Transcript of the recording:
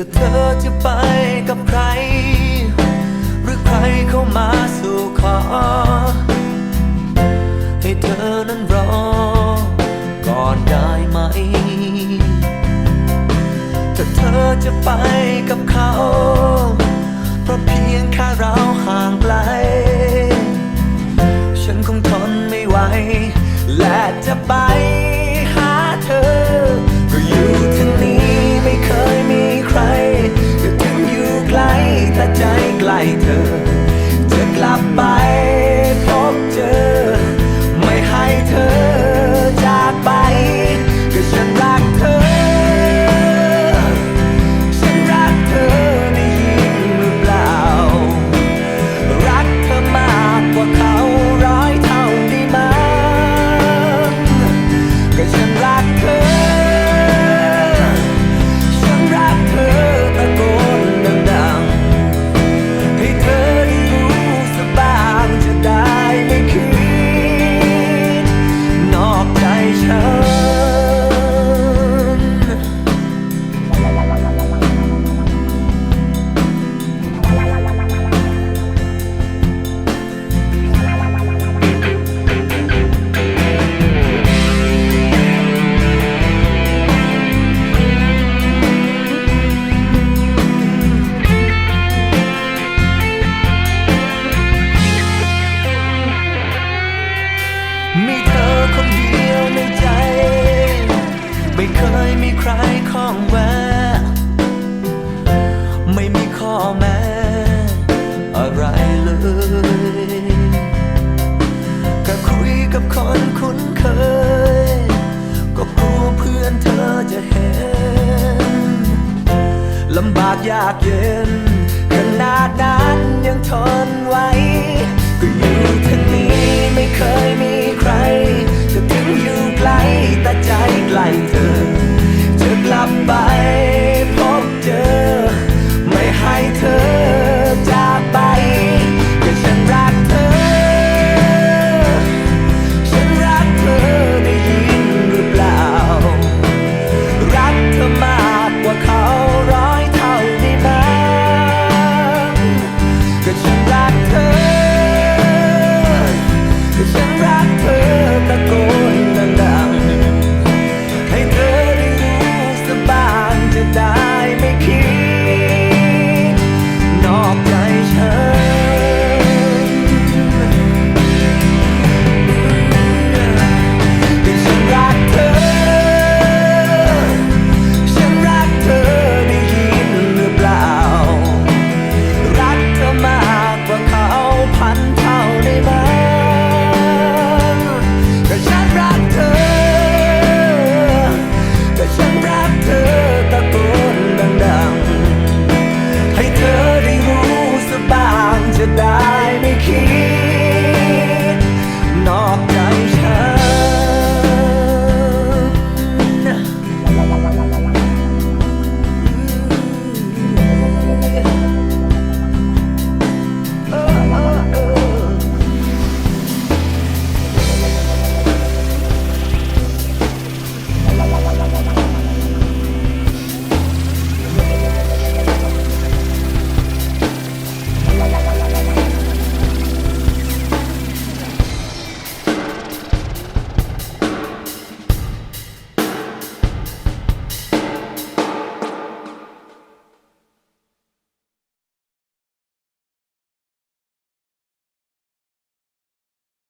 ถ้าเธอจะไปกับใคร หรือใครเข้ามาสู่ขอ ให้เธอนั้นรอ ก่อนได้ไหม ถ้าเธอจะไปกับเขา เพราะเพียงแค่เราห่างไกลากเย็นขนาดนั้นยังทนไว้ก็อยู่ที่นี้ไม่เคยมีใคร จะถึงอยู่ไกลแต่ใจใกล้เธอ